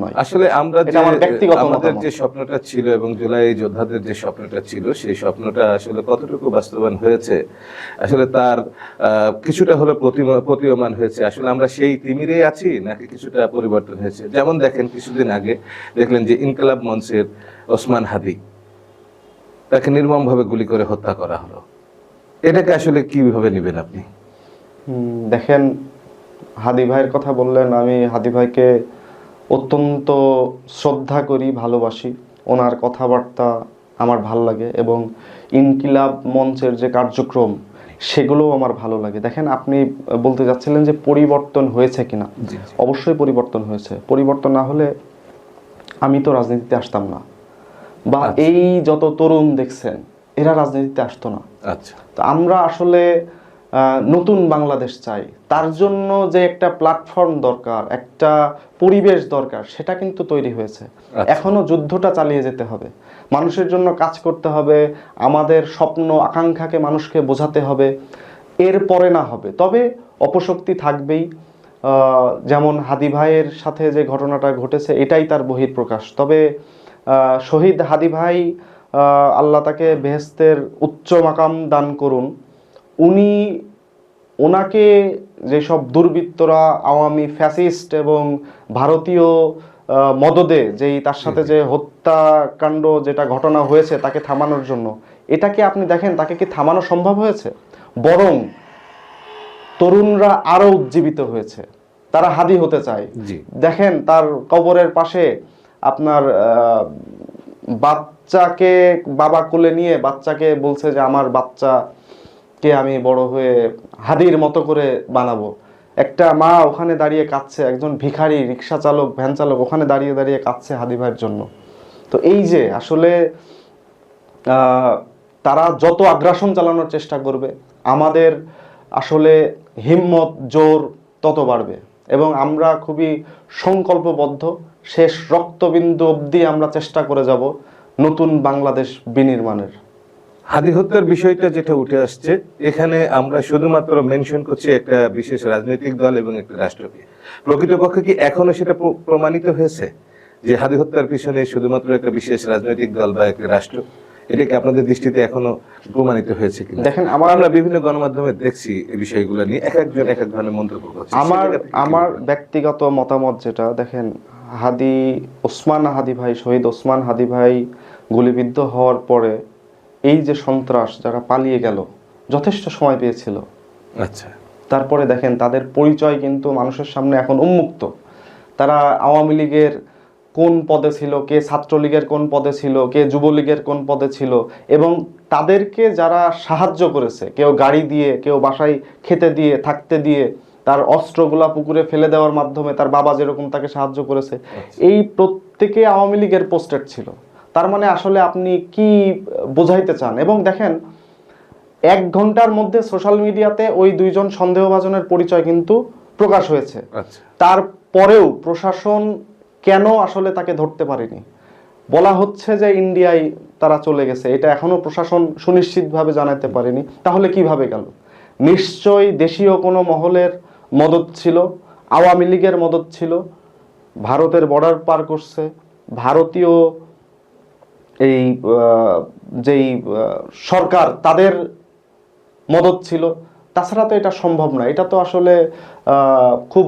নয়। আসলে আমরা যে ব্যক্তিগত আমাদের যে স্বপ্নটা ছিল এবং জুলাই যোদ্ধাদের যে স্বপ্নটা ছিল সেই স্বপ্নটা আসলে কতটুকু বাস্তবায়ন হয়েছে? আসলে তার কিছুটা হলে প্রতীয়মান হয়েছে। আসলে আমরা সেই তিমিরেই আছি নাকি কিছুটা পরিবর্তন হয়েছে? যেমন দেখেন কিছুদিন আগে দেখলেন যে ইনকলাব মঞ্চের ওসমান হাদি তাকে নির্মমভাবে গুলি করে হত্যা করা হলো। এটাকে আসলে কীভাবে নেবেন আপনি? দেখেন হাদি ভাইয়ের কথা বললেন আমি হাদি ভাইকে অত্যন্ত শ্রদ্ধা করি ভালোবাসি। ওনার কথাবার্তা আমার ভালো লাগে এবং ইনকিলাব মঞ্চের যে কার্যক্রম সেগুলোও আমার ভালো লাগে। দেখেন আপনি বলতে যাচ্ছিলেন যে পরিবর্তন হয়েছে কিনা। অবশ্যই পরিবর্তন হয়েছে। পরিবর্তন না হলে আমি তো রাজনীতিতে আসতাম না। বা আচ্ছা। এই যত তরুণ দেখছেন এরা রাজনীতিতে আসতো না। আচ্ছা। তো আমরা আসলে নতুন বাংলাদেশ চাই। তার জন্য যে একটা প্ল্যাটফর্ম দরকার একটা পরিবেশ দরকার সেটা কিন্তু তৈরি হয়েছে। আচ্ছা। এখনও যুদ্ধটা চালিয়ে যেতে হবে। মানুষের জন্য কাজ করতে হবে আমাদের স্বপ্ন আকাঙ্ক্ষাকে মানুষকে বোঝাতে হবে। এর পরে না হবে। তবে অপশক্তি থাকবেই। যেমন হাদি ভাইয়ের সাথে যে ঘটনাটা ঘটেছে এটাই তার বহিঃপ্রকাশ। তবে শহীদ হাদি ভাই আল্লাহ তাকে বেহেস্তের উচ্চ মাকাম দান করুন। উনি ওনাকে যেসব দুর্বৃত্তরা আওয়ামী ফ্যাসিস্ট এবং ভারতীয় মদদে যেই তার সাথে যে হত্যাকাণ্ড যেটা ঘটনা হয়েছে তাকে থামানোর জন্য এটাকে আপনি দেখেন তাকে কি থামানো সম্ভব হয়েছে? বরং তরুণরা আরও উজ্জীবিত হয়েছে। তারা হাদি হতে চায়। জি। দেখেন তার কবরের পাশে আপনার বাচ্চাকে বাবা কোলে নিয়ে বাচ্চাকে বলছে যে আমার বাচ্চাকে আমি বড় হয়ে হাদির মতো করে বানাবো? একটা মা ওখানে দাঁড়িয়ে কাঁদছে, একজন ভিখারি, রিক্সা চালক, ভ্যান চালক ওখানে দাঁড়িয়ে দাঁড়িয়ে কাঁদছে হাদি ভাইয়ের জন্য। তো এই যে আসলে তারা যত আগ্রাসন চালানোর চেষ্টা করবে, আমাদের আসলে হিম্মত, জোর তত বাড়বে। এবং আমরা খুবই সংকল্পবদ্ধ, শেষ রক্তবিন্দু অবধি আমরা চেষ্টা করে যাব নতুন বাংলাদেশ বিনির্মাণের। হাদি হত্যার বিষয়টা যেটা উঠে আসছে এখানে আমরা শুধুমাত্র মেনশন করছি একটা বিশেষ রাজনৈতিক দল এবং একটা রাষ্ট্রকে প্রকৃতপক্ষে কি এখনও সেটা প্রমাণিত হয়েছে যে হাদি হত্যার পিছনে শুধুমাত্র একটা বিশেষ রাজনৈতিক দল বা একটা রাষ্ট্র? এটা কি আপনাদের দৃষ্টিতে এখনও প্রমাণিত হয়েছে কিনা? দেখেন আমার আমরা বিভিন্ন গণমাধ্যমে দেখছি এই বিষয়গুলো নিয়ে এক একজন এক এক ধরনের মন্তব্য করছে। আমার আমার ব্যক্তিগত মতামত যেটা দেখেন হাদি ওসমান হাদি ভাই শহীদ ওসমান হাদি ভাই গুলিবিদ্ধ হওয়ার পরে এই যে সন্ত্রাস যারা পালিয়ে গেল যথেষ্ট সময় পেয়েছিল। আচ্ছা। তারপরে দেখেন তাদের পরিচয় কিন্তু মানুষের সামনে এখন উন্মুক্ত। তারা আওয়ামী লীগের কোন পদে ছিল কে ছাত্রলীগের কোন পদে ছিল কে যুবলীগের কোন পদে ছিল এবং তাদেরকে যারা সাহায্য করেছে কেউ গাড়ি দিয়ে কেউ বাসায় খেতে দিয়ে থাকতে দিয়ে তার অস্ত্রগুলা পুকুরে ফেলে দেওয়ার মাধ্যমে তার বাবা যেরকম তাকে সাহায্য করেছে এই প্রত্যেকে আওয়ামী লীগের পোস্টেড ছিল। তার মানে আসলে আপনি কি বোঝাইতে চান? এবং দেখেন এক ঘণ্টার মধ্যে সোশ্যাল মিডিয়াতে ওই দুইজন সন্দেহভাজনের পরিচয় কিন্তু প্রকাশ হয়েছে। আচ্ছা। তারপরেও প্রশাসন কেন আসলে তাকে ধরতে পারেনি? বলা হচ্ছে যে ইন্ডিয়ায় তারা চলে গেছে। এটা এখনও প্রশাসন সুনিশ্চিতভাবে জানাতে পারেনি। তাহলে কীভাবে গেল? নিশ্চয়ই দেশীয় কোনো মহলের মদত ছিল আওয়ামী লীগের মদত ছিল ভারতের বর্ডার পার করছে ভারতীয় এই যেই সরকার তাদের মদত ছিল, তাছাড়া তো এটা সম্ভব না। এটা তো আসলে খুব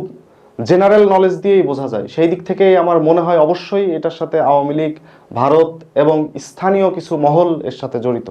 জেনারেল নলেজ দিয়েই বোঝা যায়। সেই দিক থেকে আমার মনে হয় অবশ্যই এটার সাথে আওয়ামী লীগ, ভারত এবং স্থানীয় কিছু মহল এর সাথে জড়িত।